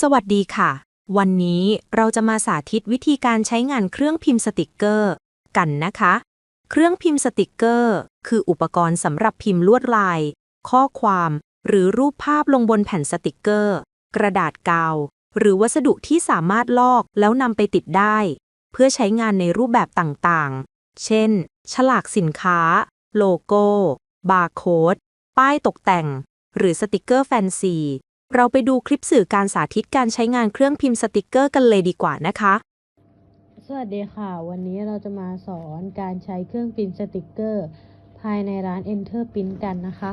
สวัสดีค่ะ วันนี้เราจะมาสาธิตวิธีการใช้งานเครื่องพิมพ์สติกเกอร์ กันนะคะ เครื่องพิมพ์สติกเกอร์ คืออุปกรณ์สำหรับพิมพ์ลวดลาย ข้อความ หรือรูปภาพลงบนแผ่นสติกเกอร์ กระดาษกาว หรือวัสดุที่สามารถลอกแล้วนำไปติดได้ เพื่อใช้งานในรูปแบบต่างๆ เช่น ฉลากสินค้า โลโก้ บาร์โค้ด ป้ายตกแต่ง หรือสติกเกอร์แฟนซี เราไปดูคลิปสื่อการสาธิตการใช้งานเครื่องพิมพ์สติกเกอร์กันเลยดีกว่านะคะ สวัสดีค่ะ วันนี้เราจะมาสอนการใช้เครื่องปริ้นสติกเกอร์ ภายในร้าน Enter Print กันนะคะ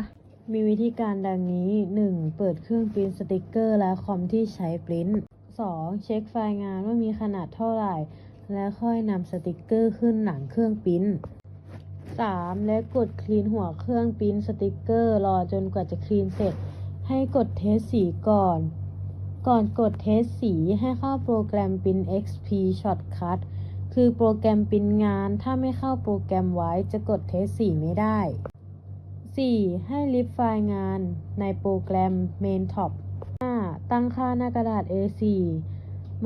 มีวิธีการดังนี้ 1. เปิดเครื่องปริ้นสติกเกอร์และคอมที่ใช้ปริ้น 2. เช็คไฟล์งานว่ามีขนาดเท่าไหร่ และค่อยนำสติกเกอร์ขึ้นหลังเครื่องปริ้น 3. และกดคลีนหัวเครื่องปริ้นสติกเกอร์รอจนกว่าจะคลีนเสร็จ ให้กดเทสสีก่อน ก่อนกดเทสสีให้เข้าโปรแกรมปริ้น XP Shortcut คือโปรแกรมปิ้นงาน ถ้าไม่เข้าโปรแกรมไว้จะกดเทสสีไม่ได้ 4. ให้ลิฟต์ไฟล์งานในโปรแกรม Main Top 5. ตั้งค่าหน้ากระดาษ A4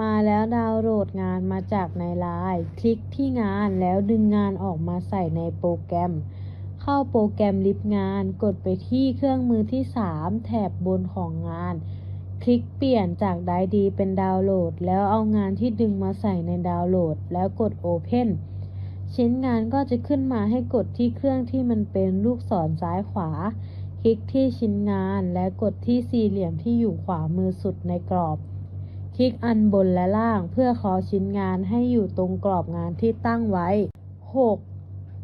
มาแล้วดาวน์โหลดงานมาจากในไลน์คลิกที่งานแล้วดึงงานออกมาใส่ในโปรแกรม เข้าโปรแกรมลิฟต์งาน กดไปที่เครื่องมือที่ 3 แถบบนของงาน คลิกเปลี่ยนจากไดดีเป็นดาวน์โหลด แล้วเอางานที่ดึงมาใส่ในดาวน์โหลด แล้วกด Open ชิ้นงานก็จะขึ้นมาให้กดที่เครื่องที่มันเป็นลูกศรซ้ายขวา คลิกที่ชิ้นงานและกดที่สี่เหลี่ยมที่อยู่ขวามือสุดในกรอบ คลิกอันบนและล่างเพื่อขอชิ้นงานให้อยู่ตรงกรอบงานที่ตั้งไว้ 6.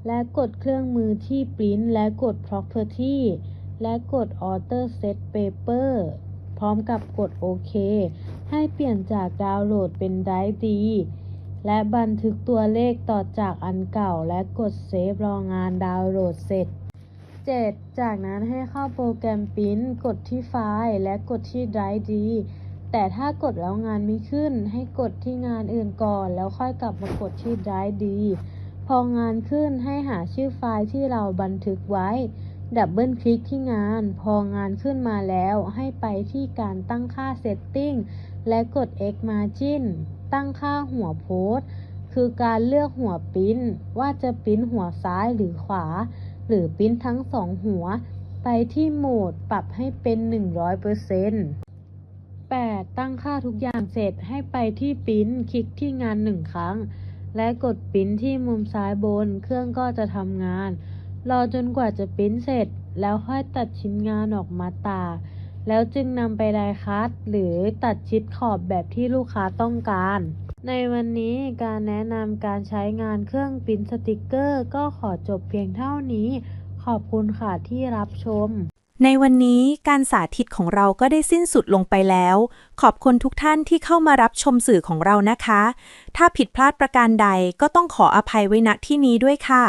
และกดเครื่องมือที่ปริ้นและกด property และกด auto set paper พร้อมกับกดโอเคให้เปลี่ยนจากดาวน์โหลดเป็นไดร์ดี และบันทึกตัวเลขต่อจากอันเก่าและกดเซฟรองานดาวน์โหลดเสร็จ 7. จากนั้นให้เข้าโปรแกรมปริ้นกดที่ไฟล์และกดที่ไดร์ดี แต่ถ้ากดแล้วงานไม่ขึ้น ให้กดที่งานอื่นก่อน แล้วค่อยกลับมากดที่ไดร์ดี พองานขึ้นให้หาชื่อไฟล์ที่เราบันทึกไว้ ดับเบิลคลิกที่งาน พองานขึ้นมาแล้วให้ไปที่การตั้งค่า Setting และกด X Margin ตั้งค่าหัวโพสต์คือการเลือกหัวปิ้นว่าจะปิ้นหัวซ้ายหรือขวา หรือปิ้นทั้งสองหัว ไปที่โหมดปรับให้เป็น 100% 8. ตั้งค่าทุกอย่างเสร็จให้ไปที่ปิ้นคลิกที่งานหนึ่งครั้ง และกดปิ้นที่มุมซ้ายบน เครื่องก็จะทำงาน รอจนกว่าจะปิ้นเสร็จ แล้วค่อยตัดชิ้นงานออกมาตาก แล้วจึงนำไปไดคัตหรือตัดชิดขอบแบบที่ลูกค้าต้องการ ในวันนี้การแนะนำการใช้งานเครื่องปิ้นสติกเกอร์ ก็ขอจบเพียงเท่านี้ ขอบคุณค่ะที่รับชม ในวันนี้การสาธิตของเราก็ได้สิ้นสุดลงไปแล้ว ขอบคุณทุกท่านที่เข้ามารับชมสื่อของเรานะคะ ถ้าผิดพลาดประการใดก็ต้องขออภัยไว้ณที่นี้ด้วยค่ะ